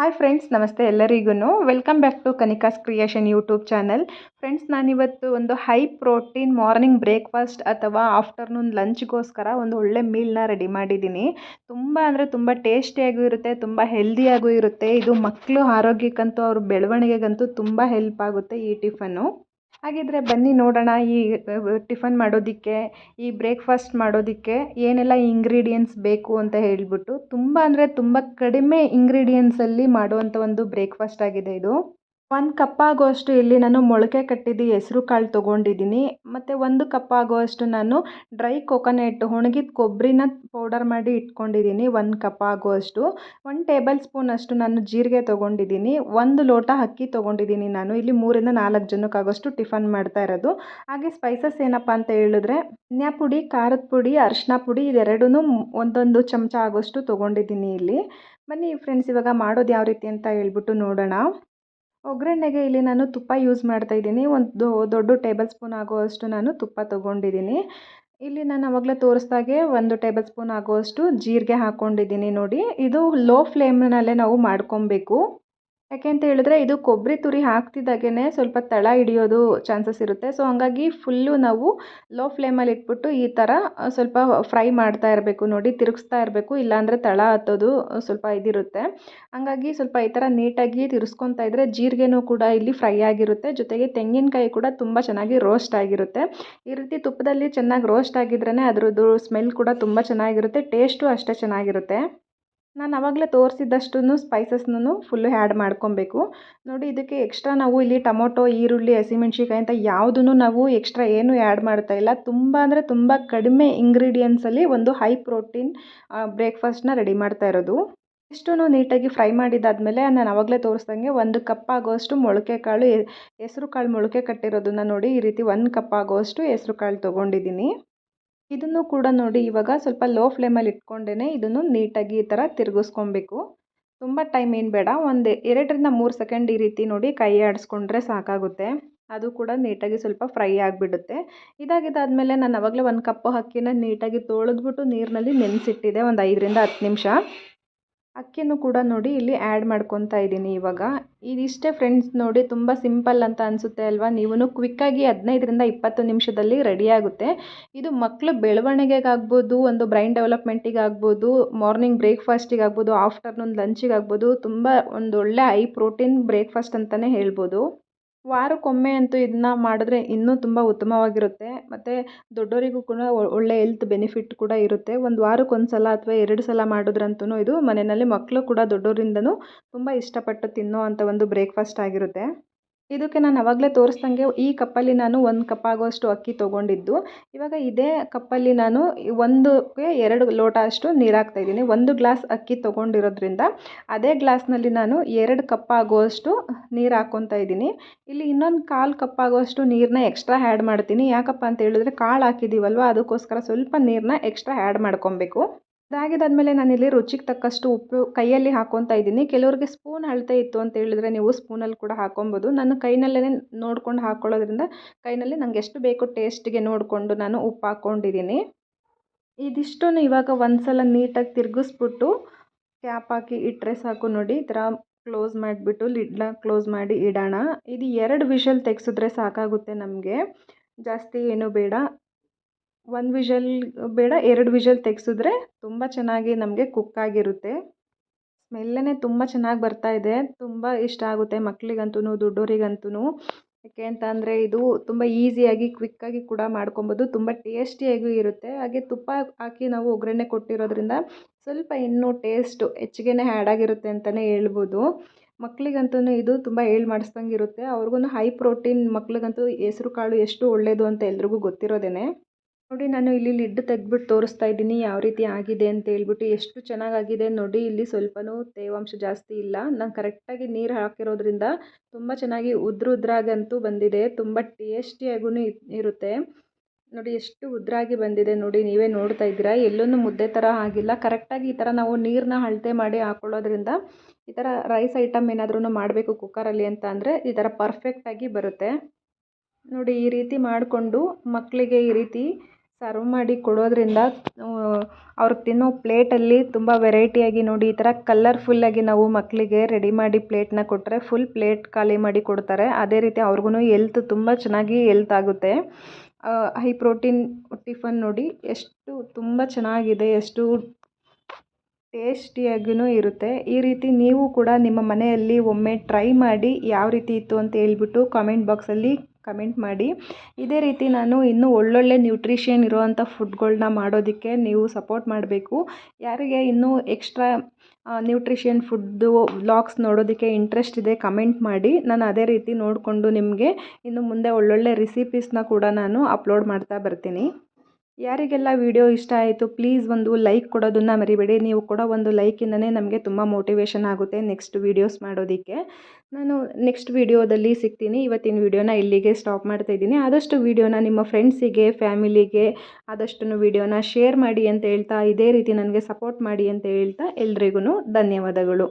Hi friends ನಮಸ್ತೆ ಎಲ್ಲರಿಗೂ welcome back to Kanika's creation YouTube channel friends ನಾನಿವತ್ತು ಒಂದು ಹೈ ಪ್ರೋಟೀನ್ ಮಾರ್ನಿಂಗ್ ಬ್ರೇಕ್ಫಾಸ್ಟ್ ಅಥವಾ ಆಫ್ಟರ್ನೂನ್ ಲಂಚ್ಗೋಸ್ಕರ ಒಂದು ಒಳ್ಳೆ ಮೀಲ್ನ ರೆಡಿ ಮಾಡಿದ್ದೀನಿ. ತುಂಬ ಅಂದರೆ ತುಂಬ ಟೇಸ್ಟಿಯಾಗೂ ಇರುತ್ತೆ, ತುಂಬ ಹೆಲ್ದಿಯಾಗೂ ಇರುತ್ತೆ. ಇದು ಮಕ್ಕಳು ಆರೋಗ್ಯಕ್ಕಂತೂ ಅವ್ರ ಬೆಳವಣಿಗೆಗಂತೂ ತುಂಬ ಹೆಲ್ಪ್ ಆಗುತ್ತೆ ಈ ಟಿಫನ್ನು ಹಾಗಿದ್ರೆ ಬನ್ನಿ ನೋಡೋಣ ಈ ಟಿಫನ್ ಮಾಡೋದಕ್ಕೆ, ಈ ಬ್ರೇಕ್ಫಾಸ್ಟ್ ಮಾಡೋದಕ್ಕೆ ಏನೆಲ್ಲ ಇಂಗ್ರೀಡಿಯೆಂಟ್ಸ್ ಬೇಕು ಅಂತ ಹೇಳಿಬಿಟ್ಟು ತುಂಬ ಅಂದರೆ ತುಂಬ ಕಡಿಮೆ ಇಂಗ್ರೀಡಿಯೆಂಟ್ಸಲ್ಲಿ ಮಾಡುವಂಥ ಒಂದು ಬ್ರೇಕ್ಫಾಸ್ಟ್ ಆಗಿದೆ ಇದು. ಒಂದು ಕಪ್ ಆಗುವಷ್ಟು ಇಲ್ಲಿ ನಾನು ಮೊಳಕೆ ಕಟ್ಟಿದ ಹೆಸ್ರು ಕಾಳು ತೊಗೊಂಡಿದ್ದೀನಿ. ಮತ್ತು ಒಂದು ಕಪ್ ಆಗುವಷ್ಟು ನಾನು ಡ್ರೈ ಕೊಕೊನೆಟ್ ಒಣಗಿದ ಕೊಬ್ಬರಿನ ಪೌಡರ್ ಮಾಡಿ ಇಟ್ಕೊಂಡಿದ್ದೀನಿ ಒಂದು ಕಪ್ ಆಗುವಷ್ಟು ಒಂದು ಟೇಬಲ್ ಸ್ಪೂನ್ ಅಷ್ಟು ನಾನು ಜೀರಿಗೆ ತೊಗೊಂಡಿದ್ದೀನಿ. ಒಂದು ಲೋಟ ಅಕ್ಕಿ ತೊಗೊಂಡಿದ್ದೀನಿ ನಾನು. ಇಲ್ಲಿ ಮೂರಿಂದ ನಾಲ್ಕು ಜನಕ್ಕಾಗೋಷ್ಟು ಟಿಫನ್ ಮಾಡ್ತಾ ಇರೋದು. ಹಾಗೆ ಸ್ಪೈಸಸ್ ಏನಪ್ಪ ಅಂತ ಹೇಳಿದ್ರೆ ಧನ್ಯಾ ಪುಡಿ, ಖಾರದ ಪುಡಿ, ಅರಿಶಿನ ಪುಡಿ ಇದೆರಡೂ ಒಂದೊಂದು ಚಮಚ ಆಗೋಷ್ಟು ತೊಗೊಂಡಿದ್ದೀನಿ ಇಲ್ಲಿ. ಬನ್ನಿ ಫ್ರೆಂಡ್ಸ್ ಇವಾಗ ಮಾಡೋದು ಯಾವ ರೀತಿ ಅಂತ ಹೇಳ್ಬಿಟ್ಟು ನೋಡೋಣ. ಒಗ್ಗರಣೆಗೆ ಇಲ್ಲಿ ನಾನು ತುಪ್ಪ ಯೂಸ್ ಮಾಡ್ತಾ ಇದ್ದೀನಿ. ಒಂದು ದೊಡ್ಡ ಟೇಬಲ್ ಸ್ಪೂನ್ ಆಗುವಷ್ಟು ನಾನು ತುಪ್ಪ ತೊಗೊಂಡಿದ್ದೀನಿ. ಇಲ್ಲಿ ನಾನು ಆವಾಗಲೇ ತೋರಿಸ್ದಾಗೆ ಒಂದು ಟೇಬಲ್ ಸ್ಪೂನ್ ಆಗುವಷ್ಟು ಜೀರಿಗೆ ಹಾಕ್ಕೊಂಡಿದ್ದೀನಿ ನೋಡಿ. ಇದು ಲೋ ಫ್ಲೇಮ್ನಲ್ಲೇ ನಾವು ಮಾಡ್ಕೊಬೇಕು. ಯಾಕೆ ಅಂತ ಹೇಳಿದ್ರೆ ಇದು ಕೊಬ್ಬರಿ ತುರಿ ಹಾಕ್ತಿದ್ದಾಗೇ ಸ್ವಲ್ಪ ತಳ ಹಿಡಿಯೋದು ಚಾನ್ಸಸ್ ಇರುತ್ತೆ. ಸೊ ಹಾಗಾಗಿ ಫುಲ್ಲು ನಾವು ಲೋ ಫ್ಲೇಮಲ್ಲಿ ಇಟ್ಬಿಟ್ಟು ಈ ಥರ ಸ್ವಲ್ಪ ಫ್ರೈ ಮಾಡ್ತಾ ಇರಬೇಕು. ನೋಡಿ, ತಿರುಗಿಸ್ತಾ ಇರಬೇಕು. ಇಲ್ಲಾಂದರೆ ತಳ ಹತ್ತೋದು ಸ್ವಲ್ಪ ಇದಿರುತ್ತೆ. ಹಾಗಾಗಿ ಸ್ವಲ್ಪ ಈ ಥರ ನೀಟಾಗಿ ತಿರ್ಸ್ಕೊತಾ ಇದ್ದರೆ ಜೀರಿಗೆನೂ ಕೂಡ ಇಲ್ಲಿ ಫ್ರೈ ಆಗಿರುತ್ತೆ. ಜೊತೆಗೆ ತೆಂಗಿನಕಾಯಿ ಕೂಡ ತುಂಬ ಚೆನ್ನಾಗಿ ರೋಸ್ಟ್ ಆಗಿರುತ್ತೆ. ಈ ರೀತಿ ತುಪ್ಪದಲ್ಲಿ ಚೆನ್ನಾಗಿ ರೋಸ್ಟ್ ಆಗಿದ್ರೇ ಅದರದ್ದು ಸ್ಮೆಲ್ ಕೂಡ ತುಂಬ ಚೆನ್ನಾಗಿರುತ್ತೆ. ಟೇಸ್ಟು ಅಷ್ಟೇ ಚೆನ್ನಾಗಿರುತ್ತೆ. ನಾನು ಆವಾಗಲೇ ತೋರಿಸಿದ್ದಷ್ಟು ಸ್ಪೈಸಸ್ನೂ ಫುಲ್ಲು ಆ್ಯಡ್ ಮಾಡ್ಕೊಬೇಕು. ನೋಡಿ ಇದಕ್ಕೆ ಎಕ್ಸ್ಟ್ರಾ ನಾವು ಇಲ್ಲಿ ಟೊಮೊಟೊ, ಈರುಳ್ಳಿ ಹಸಿಮೆಣ್ಸಿಕಾಯಿ ಅಂತ ಯಾವುದೂ ನಾವು ಎಕ್ಸ್ಟ್ರಾ ಏನೂ ಆ್ಯಡ್ ಮಾಡ್ತಾ ಇಲ್ಲ. ತುಂಬ ಅಂದರೆ ತುಂಬ ಕಡಿಮೆ ಇಂಗ್ರೀಡಿಯೆಂಟ್ಸಲ್ಲಿ ಒಂದು ಹೈ ಪ್ರೋಟೀನ್ ಬ್ರೇಕ್ಫಾಸ್ಟ್ನ ರೆಡಿ ಮಾಡ್ತಾ ಇರೋದು. ಇಷ್ಟೂ ನೀಟಾಗಿ ಫ್ರೈ ಮಾಡಿದ್ದಾದಮೇಲೆ ನಾನು ಆವಾಗಲೇ ತೋರಿಸ್ದಂಗೆ ಒಂದು ಕಪ್ ಆಗೋಷ್ಟು ಮೊಳಕೆ ಕಾಳು, ಹೆಸ್ರು ಕಾಳು ಮೊಳಕೆ ಕಟ್ಟಿರೋದನ್ನು ನೋಡಿ ಈ ರೀತಿ ಒಂದು ಕಪ್ ಆಗೋಷ್ಟು ಹೆಸ್ರು ಕಾಳು ತೊಗೊಂಡಿದ್ದೀನಿ. ಇದನ್ನು ಕೂಡ ನೋಡಿ ಇವಾಗ ಸ್ವಲ್ಪ ಲೋ ಫ್ಲೇಮಲ್ಲಿ ಇಟ್ಕೊಂಡೇ ಇದನ್ನು ನೀಟಾಗಿ ಈ ಥರ ತಿರುಗಿಸ್ಕೊಬೇಕು. ತುಂಬ ಟೈಮ್ ಏನು ಬೇಡ, ಒಂದು ಎರಡರಿಂದ ಮೂರು ಸೆಕೆಂಡ್ ಈ ರೀತಿ ನೋಡಿ ಕೈ ಆಡಿಸ್ಕೊಂಡ್ರೆ ಸಾಕಾಗುತ್ತೆ. ಅದು ಕೂಡ ನೀಟಾಗಿ ಸ್ವಲ್ಪ ಫ್ರೈ ಆಗಿಬಿಡುತ್ತೆ. ಇದಾಗಿದ್ದಾದಮೇಲೆ ನಾನು ಅವಾಗಲೇ ಒಂದು ಕಪ್ಪು ಅಕ್ಕಿನ ನೀಟಾಗಿ ತೊಳೆದ್ಬಿಟ್ಟು ನೀರಿನಲ್ಲಿ ನೆನೆಸಿಟ್ಟಿದೆ, ಒಂದು ಐದರಿಂದ ಹತ್ತು ನಿಮಿಷ. ಅಕ್ಕಿನೂ ಕೂಡ ನೋಡಿ ಇಲ್ಲಿ ಆ್ಯಡ್ ಮಾಡ್ಕೊತಾ ಇದ್ದೀನಿ ಇವಾಗ. ಇದಿಷ್ಟೇ ಫ್ರೆಂಡ್ಸ್ ನೋಡಿ ತುಂಬ ಸಿಂಪಲ್ ಅಂತ ಅನಿಸುತ್ತೆ ಅಲ್ವಾ? ನೀವು ಕ್ವಿಕ್ಕಾಗಿ ಹದಿನೈದರಿಂದ ಇಪ್ಪತ್ತು ನಿಮಿಷದಲ್ಲಿ ರೆಡಿಯಾಗುತ್ತೆ ಇದು ಮಕ್ಕಳು ಬೆಳವಣಿಗೆಗಾಗ್ಬೋದು, ಒಂದು ಬ್ರೈನ್ ಡೆವಲಪ್ಮೆಂಟಿಗಾಗ್ಬೋದು ಮಾರ್ನಿಂಗ್ ಬ್ರೇಕ್ಫಾಸ್ಟಿಗಾಗ್ಬೋದು ಆಫ್ಟರ್ನೂನ್ ಲಂಚಿಗಾಗ್ಬೋದು ತುಂಬ ಒಂದು ಒಳ್ಳೆ ಹೈ ಪ್ರೋಟೀನ್ ಬ್ರೇಕ್ಫಾಸ್ಟ್ ಅಂತಲೇ ಹೇಳ್ಬೋದು. ವಾರಕ್ಕೊಮ್ಮೆ ಅಂತೂ ಇದನ್ನ ಮಾಡಿದ್ರೆ ಇನ್ನೂ ತುಂಬ ಉತ್ತಮವಾಗಿರುತ್ತೆ. ಮತ್ತು ದೊಡ್ಡವರಿಗೂ ಕೂಡ ಒಳ್ಳೆ ಹೆಲ್ತ್ ಬೆನಿಫಿಟ್ ಕೂಡ ಇರುತ್ತೆ. ಒಂದು ವಾರಕ್ಕೆ ಒಂದು ಸಲ ಅಥವಾ ಎರಡು ಸಲ ಮಾಡಿದ್ರಂತೂ ಇದು ಮನೆಯಲ್ಲಿ ಮಕ್ಕಳು ಕೂಡ ದೊಡ್ಡೋರಿಂದಲೂ ತುಂಬ ಇಷ್ಟಪಟ್ಟು ತಿನ್ನೋ ಅಂಥ ಒಂದು ಬ್ರೇಕ್ಫಾಸ್ಟ್ ಆಗಿರುತ್ತೆ. ಇದಕ್ಕೆ ನಾನು ಅವಾಗಲೇ ತೋರಿಸ್ದಂಗೆ ಈ ಕಪ್ಪಲ್ಲಿ ನಾನು ಒಂದು ಕಪ್ ಆಗೋಷ್ಟು ಅಕ್ಕಿ ತೊಗೊಂಡಿದ್ದು. ಇವಾಗ ಇದೇ ಕಪ್ಪಲ್ಲಿ ನಾನು ಒಂದಕ್ಕೆ ಎರಡು ಲೋಟ ಅಷ್ಟು ನೀರು ಹಾಕ್ತಾಯಿದ್ದೀನಿ ಒಂದು ಗ್ಲಾಸ್ ಅಕ್ಕಿ ತೊಗೊಂಡಿರೋದ್ರಿಂದ ಅದೇ ಗ್ಲಾಸ್ನಲ್ಲಿ ನಾನು ಎರಡು ಕಪ್ ಆಗೋಷ್ಟು ನೀರು ಹಾಕ್ಕೊತಾ ಇದ್ದೀನಿ. ಇಲ್ಲಿ ಇನ್ನೊಂದು ಕಾಲು ಕಪ್ ಆಗೋಷ್ಟು ನೀರನ್ನ ಎಕ್ಸ್ಟ್ರಾ ಆ್ಯಡ್ ಮಾಡ್ತೀನಿ. ಯಾಕಪ್ಪ ಅಂತ ಹೇಳಿದ್ರೆ ಕಾಳು ಹಾಕಿದ್ದೀವಲ್ವ ಅದಕ್ಕೋಸ್ಕರ ಸ್ವಲ್ಪ ನೀರನ್ನ ಎಕ್ಸ್ಟ್ರಾ ಆ್ಯಡ್ ಮಾಡ್ಕೊಬೇಕು. ಅದಾಗಿದ್ದಾದಮೇಲೆ ನಾನಿಲ್ಲಿ ರುಚಿಗೆ ತಕ್ಕಷ್ಟು ಉಪ್ಪು ಕೈಯಲ್ಲಿ ಹಾಕೊತಾ ಇದ್ದೀನಿ. ಕೆಲವರಿಗೆ ಸ್ಪೂನ್ ಅಳತೆ ಇತ್ತು ಅಂತ ಹೇಳಿದ್ರೆ ನೀವು ಸ್ಪೂನಲ್ಲಿ ಕೂಡ ಹಾಕೊಬೋದು. ನಾನು ಕೈನಲ್ಲೇ ನೋಡ್ಕೊಂಡು ಹಾಕ್ಕೊಳ್ಳೋದ್ರಿಂದ ಕೈನಲ್ಲಿ ನಂಗೆ ಎಷ್ಟು ಬೇಕು ಟೇಸ್ಟಿಗೆ ನೋಡಿಕೊಂಡು ನಾನು ಉಪ್ಪು ಹಾಕ್ಕೊಂಡಿದ್ದೀನಿ ಇದಿಷ್ಟನ್ನು ಇವಾಗ ಒಂದು ಸಲ ನೀಟಾಗಿ ತಿರುಗಿಸ್ಬಿಟ್ಟು ಕ್ಯಾಪ್ ಹಾಕಿ ಇಟ್ಟರೆ ಸಾಕು ನೋಡಿ. ಈ ಥರ ಕ್ಲೋಸ್ ಮಾಡಿಬಿಟ್ಟು ಲಿಡ್ನ ಕ್ಲೋಸ್ ಮಾಡಿ ಇಡೋಣ. ಇದು ಎರಡು ವಿಷಲ್ ತೆಗೆಸಿದ್ರೆ ಸಾಕಾಗುತ್ತೆ ನಮಗೆ. ಜಾಸ್ತಿ ಏನೂ ಬೇಡ. ಒಂದು ವಿಷಲ್, ಬೇಡ, ಎರಡು ವಿಷಲ್ ತೆಗೆಸಿದ್ರೆ ತುಂಬ ಚೆನ್ನಾಗಿ ನಮಗೆ ಕುಕ್ ಆಗಿರುತ್ತೆ. ಸ್ಮೆಲ್ಲೇ ತುಂಬ ಚೆನ್ನಾಗಿ ಬರ್ತಾ ಇದೆ. ತುಂಬ ಇಷ್ಟ ಆಗುತ್ತೆ ಮಕ್ಕಳಿಗಂತೂ ದೊಡ್ಡೋರಿಗಂತೂ ಯಾಕೆ ಅಂತ ಅಂದರೆ ಇದು ತುಂಬ ಈಸಿಯಾಗಿ ಕ್ವಿಕ್ಕಾಗಿ ಕೂಡ ಮಾಡ್ಕೊಬೋದು. ತುಂಬ ಟೇಸ್ಟಿಯಾಗೂ ಇರುತ್ತೆ. ಹಾಗೆ ತುಪ್ಪ ಹಾಕಿ ನಾವು ಒಗ್ಗರಣೆ ಕೊಟ್ಟಿರೋದ್ರಿಂದ ಸ್ವಲ್ಪ ಇನ್ನೂ ಟೇಸ್ಟು ಹೆಚ್ಚಿಗೆ ಆ್ಯಡ್ ಆಗಿರುತ್ತೆ ಅಂತಲೇ ಹೇಳ್ಬೋದು. ಮಕ್ಕಳಿಗಂತೂ ಇದು ತುಂಬ ಹೇಳಿ ಮಾಡಿಸ್ದಂಗೆ ಇರುತ್ತೆ. ಅವ್ರಿಗೂ ಹೈ ಪ್ರೋಟೀನ್ ಮಕ್ಳಿಗಂತೂ ಹೆಸ್ರು ಕಾಳು ಎಷ್ಟು ಒಳ್ಳೆಯದು ಅಂತ ಎಲ್ರಿಗೂ ಗೊತ್ತಿರೋದೇ ನೋಡಿ, ನಾನು ಇಲ್ಲಿ ಲಿಡ್ ತೆಗೆದ್ಬಿಟ್ಟು ತೋರಿಸ್ತಾ ಇದ್ದೀನಿ, ಯಾವ ರೀತಿ ಆಗಿದೆ ಅಂತ ಹೇಳ್ಬಿಟ್ಟು, ಎಷ್ಟು ಚೆನ್ನಾಗಾಗಿದೆ ನೋಡಿ, ಇಲ್ಲಿ ಸ್ವಲ್ಪನೂ ತೇವಾಂಶ ಜಾಸ್ತಿ ಇಲ್ಲ. ನಾನು ಕರೆಕ್ಟಾಗಿ ನೀರು ಹಾಕಿರೋದ್ರಿಂದ ತುಂಬ ಚೆನ್ನಾಗಿ ಉದ್ರ ಉದ್ರಾಗಂತೂ ಬಂದಿದೆ, ತುಂಬ ಟೇಸ್ಟಿಯಾಗೂ ಇರುತ್ತೆ. ನೋಡಿ, ಎಷ್ಟು ಉದ್ರಾಗಿ ಬಂದಿದೆ ನೋಡಿ, ನೀವೇ ನೋಡ್ತಾ ಇದ್ದೀರಾ ಎಲ್ಲೂ ಮುದ್ದೆ ಥರ ಆಗಿಲ್ಲ. ಕರೆಕ್ಟಾಗಿ ಈ ಥರ ನಾವು ನೀರನ್ನ ಅಳತೆ ಮಾಡಿ ಹಾಕೊಳ್ಳೋದ್ರಿಂದ ಈ ಥರ ರೈಸ್ ಐಟಮ್ ಏನಾದ್ರೂ ಮಾಡಬೇಕು ಕುಕ್ಕರಲ್ಲಿ ಅಂತ ಅಂದರೆ, ಈ ಥರ ಪರ್ಫೆಕ್ಟಾಗಿ ಬರುತ್ತೆ. ನೋಡಿ, ಈ ರೀತಿ ಮಾಡಿಕೊಂಡು ಮಕ್ಕಳಿಗೆ ಈ ರೀತಿ ಸರ್ವ್ ಮಾಡಿ ಕೊಡೋದರಿಂದ ಅವ್ರು ತಿನ್ನೋ ಪ್ಲೇಟಲ್ಲಿ ತುಂಬ ವೆರೈಟಿಯಾಗಿ ನೋಡಿ, ಈ ಥರ ಕಲ್ಲರ್ಫುಲ್ಲಾಗಿ ನಾವು ಮಕ್ಕಳಿಗೆ ರೆಡಿ ಮಾಡಿ ಪ್ಲೇಟ್ನ ಕೊಟ್ಟರೆ ಫುಲ್ ಪ್ಲೇಟ್ ಖಾಲಿ ಮಾಡಿ ಕೊಡ್ತಾರೆ. ಅದೇ ರೀತಿ ಅವ್ರಿಗೂ ಎಲ್ತ್ ತುಂಬ ಚೆನ್ನಾಗಿ ಎಲ್ತ್ ಆಗುತ್ತೆ. ಹೈ ಪ್ರೋಟೀನ್ ಟಿಫನ್ ನೋಡಿ ಎಷ್ಟು ತುಂಬ ಚೆನ್ನಾಗಿದೆ, ಎಷ್ಟು ಟೇಸ್ಟಿಯಾಗಿಯೂ ಇರುತ್ತೆ. ಈ ರೀತಿ ನೀವು ಕೂಡ ನಿಮ್ಮ ಮನೆಯಲ್ಲಿ ಒಮ್ಮೆ ಟ್ರೈ ಮಾಡಿ, ಯಾವ ರೀತಿ ಇತ್ತು ಅಂತ ಹೇಳ್ಬಿಟ್ಟು ಕಾಮೆಂಟ್ ಬಾಕ್ಸಲ್ಲಿ ಕಮೆಂಟ್ ಮಾಡಿ. ಇದೇ ರೀತಿ ನಾನು ಇನ್ನೂ ಒಳ್ಳೊಳ್ಳೆ ನ್ಯೂಟ್ರಿಷನ್ ಇರುವಂಥ ಫುಡ್ಗಳನ್ನ ಮಾಡೋದಕ್ಕೆ ನೀವು ಸಪೋರ್ಟ್ ಮಾಡಬೇಕು. ಯಾರಿಗೆ ಇನ್ನೂ ಎಕ್ಸ್ಟ್ರಾ ನ್ಯೂಟ್ರಿಷನ್ ಫುಡ್ಡು ವ್ಲಾಗ್ಸ್ ನೋಡೋದಕ್ಕೆ ಇಂಟ್ರೆಸ್ಟ್ ಇದೆ ಕಮೆಂಟ್ ಮಾಡಿ. ನಾನು ಅದೇ ರೀತಿ ನೋಡಿಕೊಂಡು ನಿಮಗೆ ಇನ್ನು ಮುಂದೆ ಒಳ್ಳೊಳ್ಳೆ ರೆಸಿಪೀಸ್ನ ಕೂಡ ನಾನು ಅಪ್ಲೋಡ್ ಮಾಡ್ತಾ ಬರ್ತೀನಿ. ಯಾರಿಗೆಲ್ಲ ವಿಡಿಯೋ ಇಷ್ಟ ಆಯಿತು ಪ್ಲೀಸ್ ಒಂದು ಲೈಕ್ ಕೊಡೋದನ್ನು ಮರಿಬೇಡಿ. ನೀವು ಕೊಡೋ ಒಂದು ಲೈಕಿಂದನೇ ನಮಗೆ ತುಂಬ ಮೋಟಿವೇಶನ್ ಆಗುತ್ತೆ ನೆಕ್ಸ್ಟ್ ವೀಡಿಯೋಸ್ ಮಾಡೋದಕ್ಕೆ. ನಾನು ನೆಕ್ಸ್ಟ್ ವೀಡಿಯೋದಲ್ಲಿ ಸಿಗ್ತೀನಿ. ಇವತ್ತಿನ ವೀಡಿಯೋನ ಇಲ್ಲಿಗೆ ಸ್ಟಾಪ್ ಮಾಡ್ತಾ ಇದ್ದೀನಿ. ಆದಷ್ಟು ವೀಡಿಯೋನ ನಿಮ್ಮ ಫ್ರೆಂಡ್ಸಿಗೆ ಫ್ಯಾಮಿಲಿಗೆ ಆದಷ್ಟು ವೀಡಿಯೋನ ಶೇರ್ ಮಾಡಿ ಅಂತ ಹೇಳ್ತಾ, ಇದೇ ರೀತಿ ನನಗೆ ಸಪೋರ್ಟ್ ಮಾಡಿ ಅಂತ ಹೇಳ್ತಾ ಎಲ್ರಿಗೂ ಧನ್ಯವಾದಗಳು.